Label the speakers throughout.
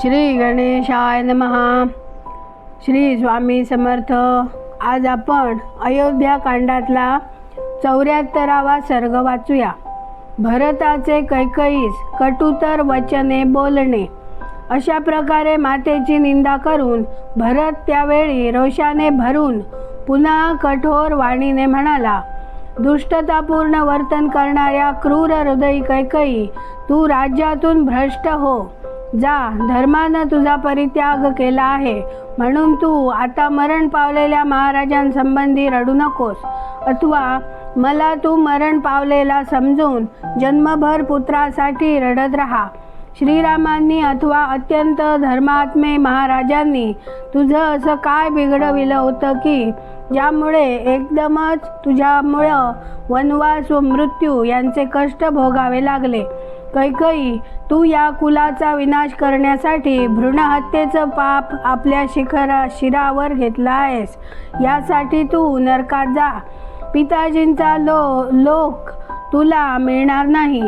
Speaker 1: श्री गणेशाय नमहा श्री स्वामी समर्थ. आज आपण अयोध्या कांडातला चौऱ्याहत्तरावा सर्ग वाचूया. भरताचे कैकईस कटुतर वचने बोलणे. अशा प्रकारे मातेची निंदा करून भरत त्यावेळी रोषाने भरून पुन्हा कठोर वाणीने म्हणाला दुष्टतापूर्ण वर्तन करणाऱ्या क्रूर हृदयी कैकई तू राज्यातून भ्रष्ट हो. जा धर्मानं तुझा परित्याग केला आहे. म्हणून तू आता मरण पावलेल्या महाराजांसंबंधी रडू नकोस. अथवा मला तू मरण पावलेला समजून जन्मभर पुत्रासाठी रडत राहा. श्रीरामांनी अथवा अत्यंत धर्मात्मे महाराजांनी तुझं असं काय बिघडविलं होतं की ज्यामुळे एकदमच तुझ्यामुळं वनवास व मृत्यू यांचे कष्ट भोगावे लागले? कैकई तू या कुलाचा विनाश करण्यासाठी भ्रूणहत्येचं पाप आपल्या शिखरा शिरावर घेतला आहेस यासाठी तू नरकात जा. पिताजींचा लो लोक तुला मिळणार नाही.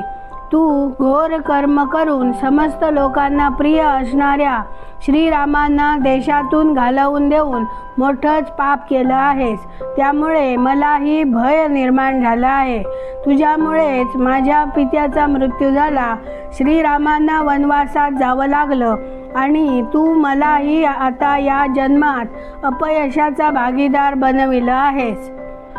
Speaker 1: तू घोर कर्म करून समस्त लोकांना प्रिय असणाऱ्या श्रीरामांना देशातून घालवून देऊन मोठंच पाप केलं आहेस. त्यामुळे मलाही भय निर्माण झाला आहे. तुझ्यामुळेच माझ्या पित्याचा मृत्यू झाला. श्रीरामांना वनवासात जावं लागलं आणि तू मलाही आता या जन्मात अपयशाचा भागीदार बनविलं आहेस.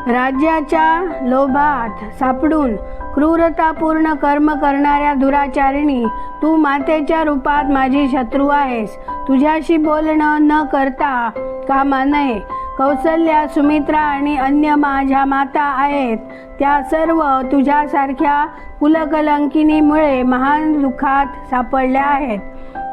Speaker 1: राज्याच्या लोभात सापडून क्रूरतापूर्ण कर्म करणाऱ्या दुराचारिणी तू मातेच्या रूपात माझी शत्रू आहेस. तुझ्याशी बोलणं न करता कामा नये. कौसल्या सुमित्रा आणि अन्य माझ्या माता आहेत. त्या सर्व तुझ्यासारख्या कुलकलंकिनीमुळे महान दुःखात सापडल्या आहेत.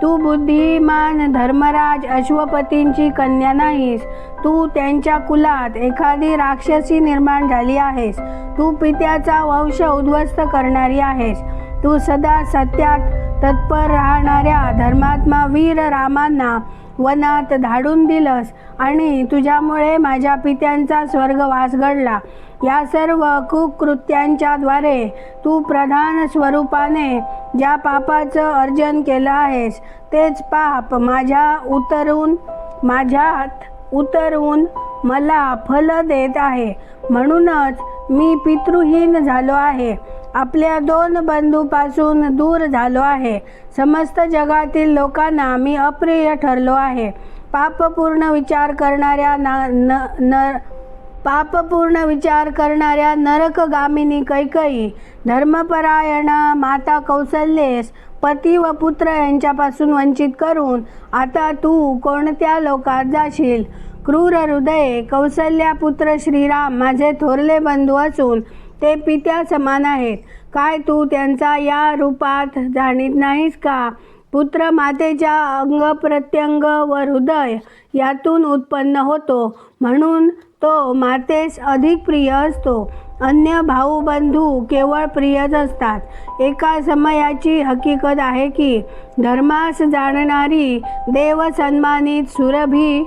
Speaker 1: तू बुद्धिमान धर्मराज अश्वपतींची कन्या नाहीस. तू त्यांच्या कुलात एखादी राक्षसी निर्माण झाली आहेस. तू पित्याचा वंश उद्ध्वस्त करणारी आहेस. तू सदा सत्यात तत्पर राहणाऱ्या धर्मात्मा वीर रामांना वनात धाडून दिलंस आणि तुझ्यामुळे माझ्या पित्यांचा स्वर्गवास घडला या सर्व कुकृत्यांच्याद्वारे तू प्रधान स्वरूपाने ज्या पापाचं अर्जन केलं आहेस तेच पाप माझ्या उतरून माझ्यात उतरून मला फल देत आहे. म्हणूनच मी पितृहीन झालो आहे. आपल्या दोन बंधूपासून दूर झालो आहे. समस्त जगातील लोकांना मी अप्रिय ठरलो आहे. पापपूर्ण विचार करणाऱ्या ना न न पापपूर्ण विचार करणाऱ्या नरकगामिनी कैकई धर्मपरायणा माता कौसल्येस पती व पुत्र यांच्यापासून वंचित करून आता तू कोणत्या लोकात जाशील? क्रूर हृदये कौसल्या पुत्र श्रीराम माझे थोरले बंधू असून ते पित्या समान आहेत. काय तू त्यांचा या रूपात जाणीत नाहीस का? पुत्र मातेच्या अंग प्रत्यंग व हृदय यातून उत्पन्न होतो. म्हणून तो मातेस अधिक प्रिय असतो. अन्य भाऊ बंधू केवळ प्रियच असतात. एका समयाची हकीकत आहे की धर्मास जाणणारी देव सन्मानित सुरभी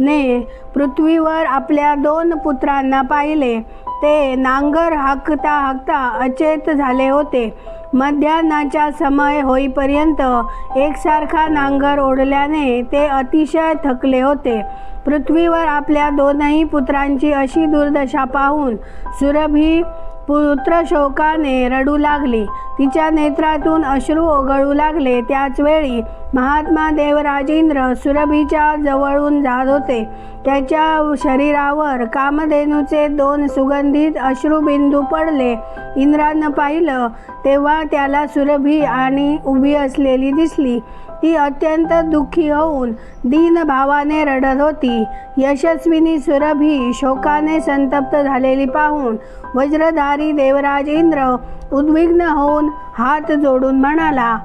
Speaker 1: ने पृथ्वीवर आपल्या दोन पुत्रांना पाहिले. ते नांगर हाकता हाकता अचेत झाले होते. मध्यान्हाचा समय होईपर्यंत एकसारखा नांगर ओढल्याने ते अतिशय थकले होते. पृथ्वीवर आपल्या दोनही पुत्रांची अशी दुर्दशा पाहून सुरभी पुत्र शोकाने रडू लागली. तिच्या नेत्रातून अश्रू ओघळू लागले. त्याच वेळी महात्मा देवराजेंद्र सुरभीच्या जवळून जात होते. त्याच्या शरीरावर कामधेनूचे दोन सुगंधित अश्रुबिंदू पडले. इंद्रानं पाहिलं तेव्हा त्याला सुरभी आणि उभी असलेली दिसली. ती अत्यंत दुःखी होऊन दीनभावाने रडत होती. यशस्विनी सुरभी शोकाने संतप्त झालेली पाहून वज्रधारी देवराज इंद्र उद्विग्न होऊन हात जोडून म्हणाला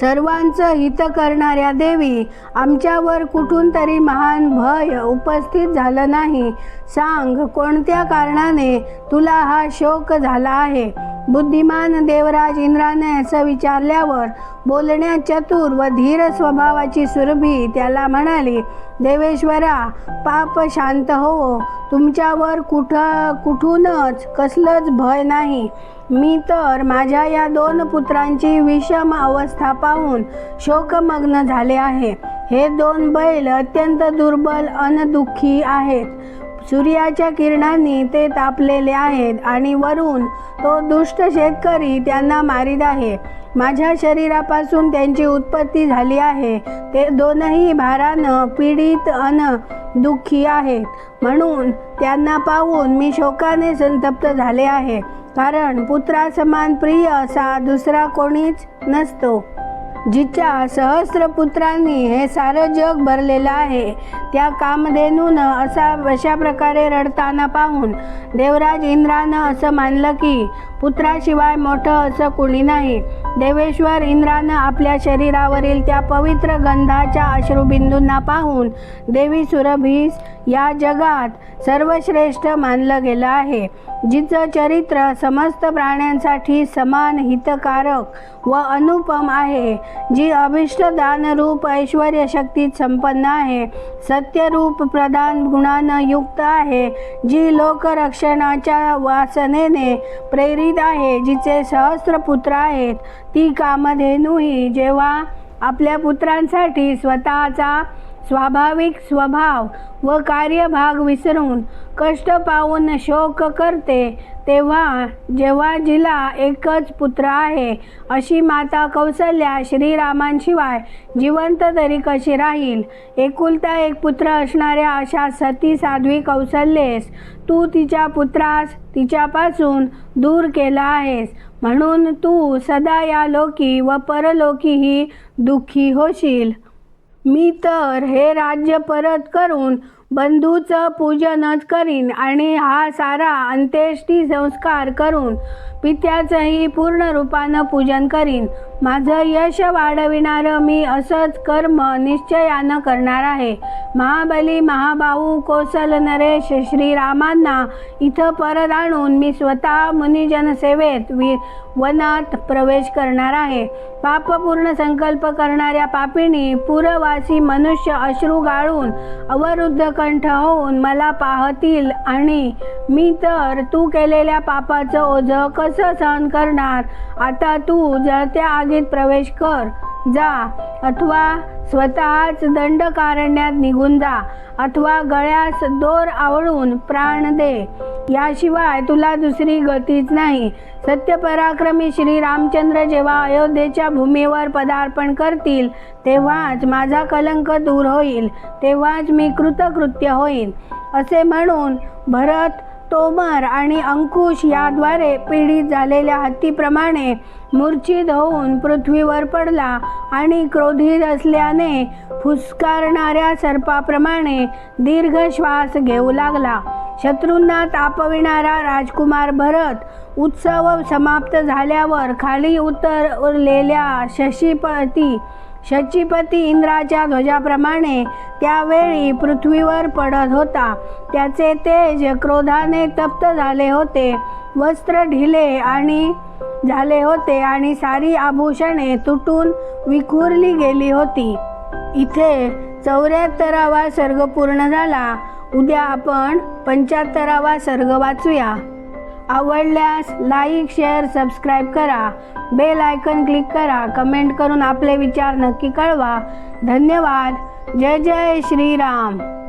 Speaker 1: सर्वांचं हित करणाऱ्या देवी आमच्यावर कुठून तरी महान भय उपस्थित झालं नाही. सांग कोणत्या कारणाने तुला हा शोक झाला आहे? बुद्धिमान देवराज इंद्राने असं विचारल्यावर बोलण्या चतुर व धीर स्वभावाची सुरभी त्याला म्हणाली देवेश्वरा पाप शांत हो. तुमच्यावर कुठ कुठूनच कसलंच भय नाही. मी तर माझ्या या दोन पुत्रांची विषम अवस्था पाहून शोकमग्न झाले आहे. हे दोन बैल अत्यंत दुर्बल अनदुःखी आहेत. सूर्याच्या किरणांनी ते तापलेले आहेत आणि वरून तो दुष्ट शेतकरी त्यांना मारीत आहे. माझ्या शरीरापासून त्यांची उत्पत्ती झाली आहे. ते दोनही भारानं पीडित अन दुःखी आहेत. म्हणून त्यांना पाहून मी शोकाने संतप्त झाले आहे. कारण पुत्रासमान प्रिय असा दुसरा कोणीच नसतो. जिच्या सहस्र पुत्रांनी हे सारं जग भरलेलं आहे त्या कामधेनून असा अशा प्रकारे रडताना पाहून देवराज इंद्रानं असं मानलं की पुत्राशिवाय मोठं असं कुणी नाही. देवेश्वर इंद्रानं आपल्या शरीरावरील त्या पवित्र गंधाच्या अश्रुबिंदूंना पाहून देवी सुरभीस या जगात सर्वश्रेष्ठ मानलं गेलं आहे. जिचं चरित्र समस्त प्राण्यांसाठी समान हितकारक व अनुपम आहे जी अभिष्ट दानरूप ऐश्वर शक्तीत संपन्न आहे सत्यरूप प्रधान गुणानं युक्त आहे जी लोकरक्षणाच्या वासनेने प्रेरित आहे जिचे सहस्र पुत्र आहेत. ती कामधेनूही जेव्हा आपल्या पुत्रांसाठी स्वतःचा स्वाभाविक स्वभाव व कार्यभाग विसरून कष्ट पाहून शोक करते तेव्हा जेव्हा जिला एकच पुत्र आहे अशी माता कौसल्या श्रीरामांशिवाय जिवंत तरी कशी राहील? एकुलता एक पुत्र असणाऱ्या अशा सती साध्वी कौसल्येस तू तिच्या पुत्रास तिच्यापासून दूर केला आहेस. म्हणून तू सदा या लोकी व परलोकीही दुःखी होशील. मी तर हे राज्य परत करून बंधूचं पूजनच करीन आणि हा सारा अंत्येष्टी संस्कार करून पित्याचंही पूर्ण रूपानं पूजन करीन. माझं यश वाढविणारं मी असंच कर्म निश्चयानं करणार आहे. महाबली महाभाऊ कोसल नरेश श्रीरामांना इथं परत आणून मी स्वतः मुनिजनसेवेत वि वनात प्रवेश करणार आहे. पापपूर्ण संकल्प करणाऱ्या पापिणी पुरवासी मनुष्य अश्रू गाळून अवरुद्ध कंठ होऊन मला पाहतील आणि मी तर तू केलेल्या पापाचं ओझं कसं सहन करणार. आता तू जळत्या आगीत प्रवेश कर जा अथवा स्वतःच दंडकारण्यात निघून जा अथवा गळ्यास दोर आवळून प्राण दे. याशिवाय तुला दुसरी गतीच नाही. सत्यपराक्रमी श्री रामचंद्र जेव्हा अयोध्येच्या भूमीवर पदार्पण करतील तेव्हाच माझा कलंक दूर होईल तेव्हाच मी कृतकृत्य होईन. असे म्हणून भरत तोमर आणि अंकुश याद्वारे पीडित झालेल्या हत्तीप्रमाणे मूर्छित होऊन पृथ्वीवर पडला आणि क्रोधित असल्याने फुसकारणाऱ्या सर्पाप्रमाणे दीर्घ श्वास घेऊ लागला. शत्रूंना तापविणारा राजकुमार भरत उत्सव समाप्त झाल्यावर खाली उतरलेल्या शशीपती शचीपती इंद्राच्या ध्वजाप्रमाणे त्यावेळी पृथ्वीवर पडत होता. त्याचे तेज क्रोधाने तप्त झाले होते. वस्त्र ढिले आणि झाले होते आणि सारी आभूषणे तुटून विखुरली गेली होती. इथे चौऱ्याहत्तरावा सर्ग पूर्ण झाला. उद्या आपण पंच्याहत्तरावा सर्ग वाचूया. आवडल्यास लाईक शेअर सबस्क्राईब करा. बेल आयकन क्लिक करा. कमेंट करून आपले विचार नक्की कळवा. धन्यवाद. जय जय श्रीराम.